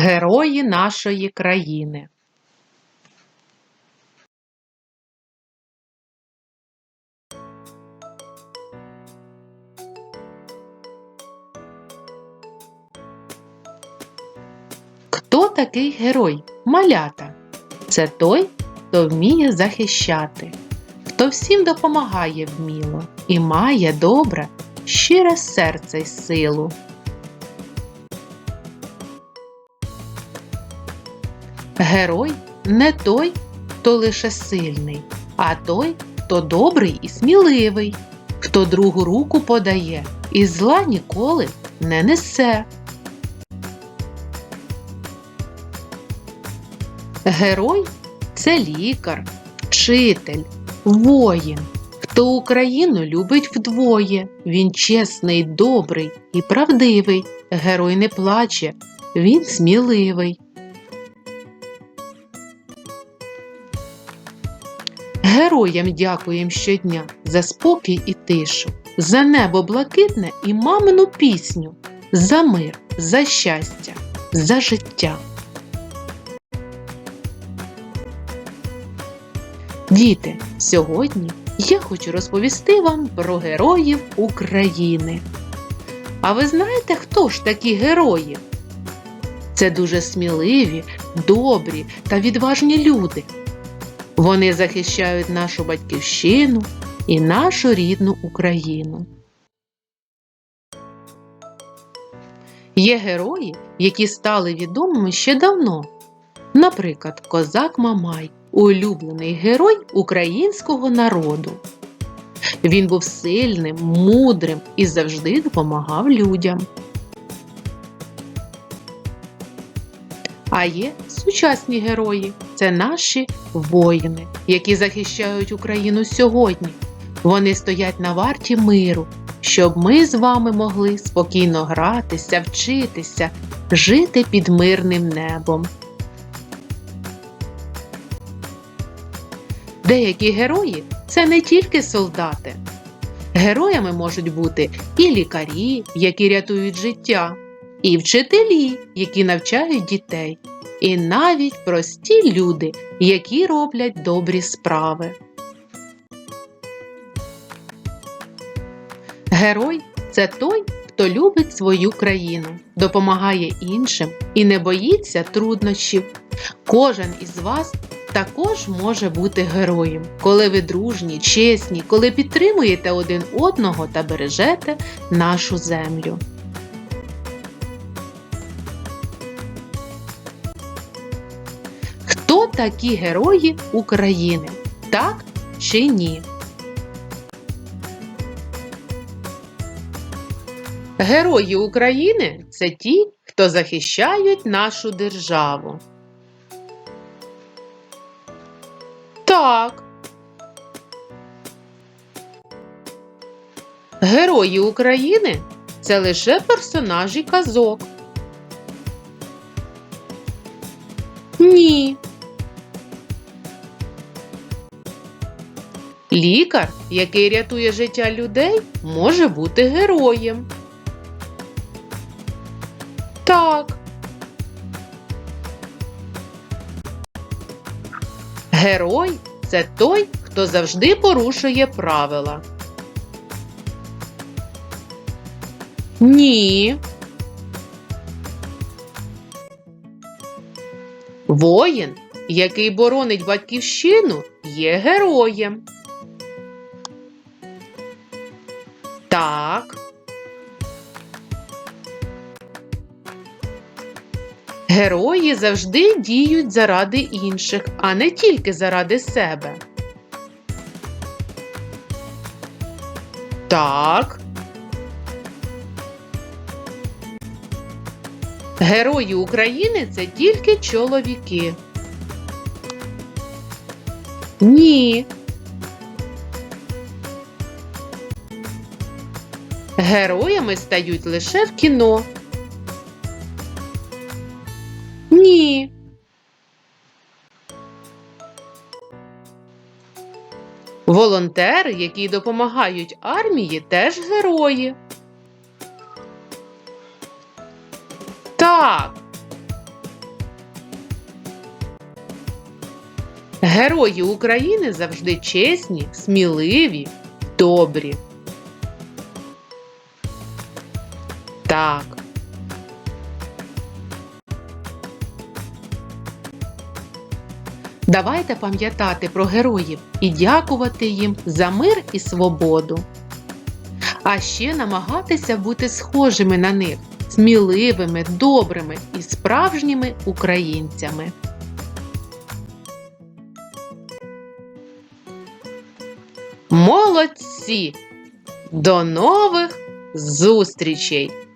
Герої нашої країни. Хто такий герой? Малята. Це той, хто вміє захищати, хто всім допомагає вміло і має добре, щире серце й силу. Герой не той, хто лише сильний, а той, хто добрий і сміливий, хто другу руку подає і зла ніколи не несе. Герой це лікар, вчитель, воїн. Хто Україну любить вдвоє. Він чесний, добрий і правдивий. Герой не плаче, він сміливий. Героям дякуєм щодня за спокій і тишу, за небо блакитне і мамину пісню, за мир, за щастя, за життя. Діти, сьогодні я хочу розповісти вам про героїв України. А ви знаєте, хто ж такі герої? Це дуже сміливі, добрі та відважні люди. Вони захищають нашу батьківщину і нашу рідну Україну. Є герої, які стали відомими ще давно. Наприклад, козак Мамай улюблений герой українського народу. Він був сильним, мудрим і завжди допомагав людям. А є сучасні герої це наші воїни, які захищають Україну сьогодні. Вони стоять на варті миру, щоб ми з вами могли спокійно гратися, вчитися, жити під мирним небом. Деякі герої це не тільки солдати. Героями можуть бути і лікарі, які рятують життя, і вчителі, які навчають дітей, і навіть прості люди, які роблять добрі справи. Герой це той, хто любить свою країну, допомагає іншим і не боїться труднощів. Кожен із вас також може бути героєм, коли ви дружні, чесні, коли підтримуєте один одного та бережете нашу землю. Такі герої України? Так чи ні? Герої України це ті, хто захищають нашу державу. Так. Герої України це лише персонажі казок. Ні. Лікар, який рятує життя людей, може бути героєм. Так. Герой це той, хто завжди порушує правила. Ні. Воїн, який боронить батьківщину, є героєм. Так. Герої завжди діють заради інших, а не тільки заради себе. Так. Герої України це тільки чоловіки. Ні. Героями стають лише в кіно. Ні. Волонтери, які допомагають армії, теж герої. Так. Герої України завжди чесні, сміливі, добрі. Так. Давайте пам'ятати про героїв і дякувати їм за мир і свободу. А ще намагатися бути схожими на них, сміливими, добрими і справжніми українцями. Молодці! До нових зустрічей!